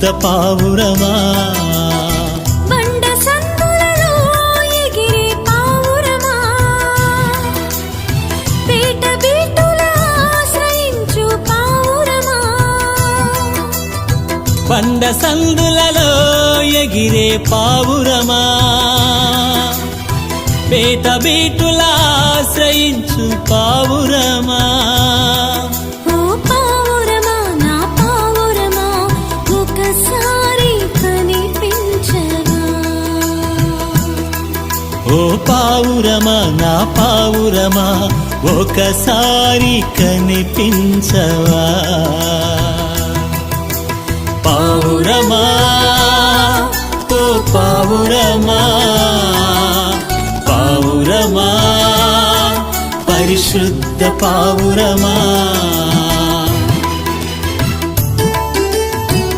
పరిశుద్ధ పావురమా? బండ సందులలో ఎగిరే పావురమా? పేట బీటుల ఆశ్రయించు పావురమా? ఒకసారి కనిపించగా ఓ పావురమా నా పావురమా ఒకసారి కనిపించవా? పావురమా ఓ పావురమా పావురమా పరిశుద్ధ పావురమా.